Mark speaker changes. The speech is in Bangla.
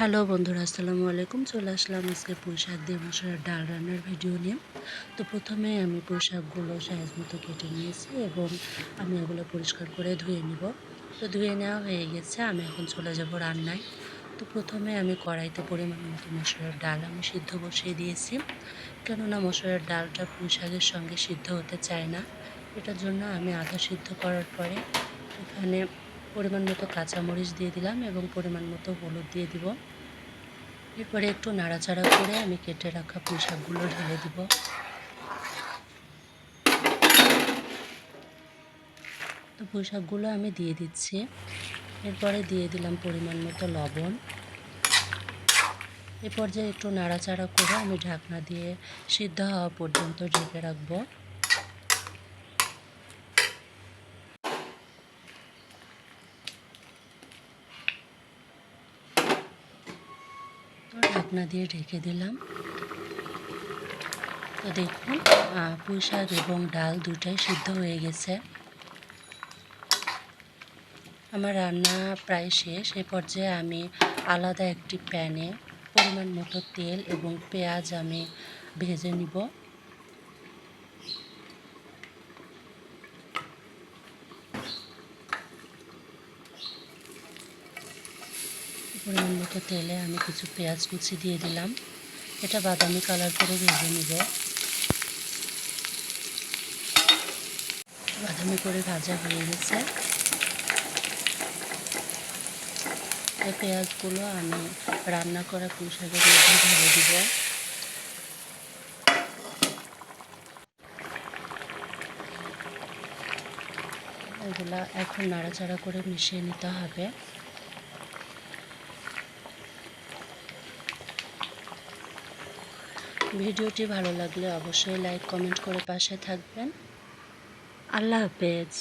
Speaker 1: হ্যালো বন্ধুরা, আসসালামু আলাইকুম। চলে আসলাম আজকে পুঁই শাক দিয়ে মশলার ডাল রান্নার ভিডিও নিয়ে। তো প্রথমে আমি পুঁই শাকগুলো সাইজ মতো কেটে নিয়েছি এবং আমি এগুলো পরিষ্কার করে ধুয়ে নিব। তো ধুয়ে নেওয়া হয়ে গেছে, আমি এখন চলে যাব রান্নায়। তো প্রথমে আমি কড়াইতে পরিমাণ মতো মশলার ডাল আমি সিদ্ধ বসিয়ে দিয়েছি। কেননা মশলার ডালটা পুঁই শাকের সঙ্গে সিদ্ধ হতে চায় না। এটার জন্য আমি আধা সিদ্ধ করার পরে এখানে পরিমাণ মতো কাঁচামরিচ দিয়ে দিলাম এবং পরিমাণ মতো হলুদ দিয়ে দিব। এরপরে একটু নাড়াচাড়া করে আমি কেটে রাখা পুঁই শাকগুলো ঢেলে দিব। তো পুঁই শাকগুলো আমি দিয়ে দিচ্ছি। এরপরে দিয়ে দিলাম পরিমাণ মতো লবণ। এ পর্যায়ে একটু নাড়াচাড়া করে আমি ঢাকনা দিয়ে সিদ্ধ হওয়া পর্যন্ত ঢেকে রাখব। ঢাকনা দিয়ে ঢেকে দিলাম। তো দেখুন পুঁই শাক এবং ডাল দুটাই সিদ্ধ হয়ে গেছে। আমার রান্না প্রায় শেষ। এ পর্যায়ে আমি আলাদা একটি প্যানে পরিমাণ মতো তেল এবং পেঁয়াজ আমি ভেজে নিব। পরিমাণ মতো তেলে আমি কিছু পেঁয়াজ কুচি দিয়ে দিলাম। এটা বাদামি কালার করে ভেজে নিব। বাদামি করে ভাজা হয়ে গেছে। এই পেঁয়াজগুলো আমি রান্না করা পুঁশাকের মধ্যে ঢেলে দিব। এগুলা এখন নাড়াচাড়া করে মিশিয়ে নিতে হবে। ভিডিওটি ভালো লাগলে অবশ্যই লাইক কমেন্ট করে পাশে থাকবেন। আল্লাহ হাফেজ।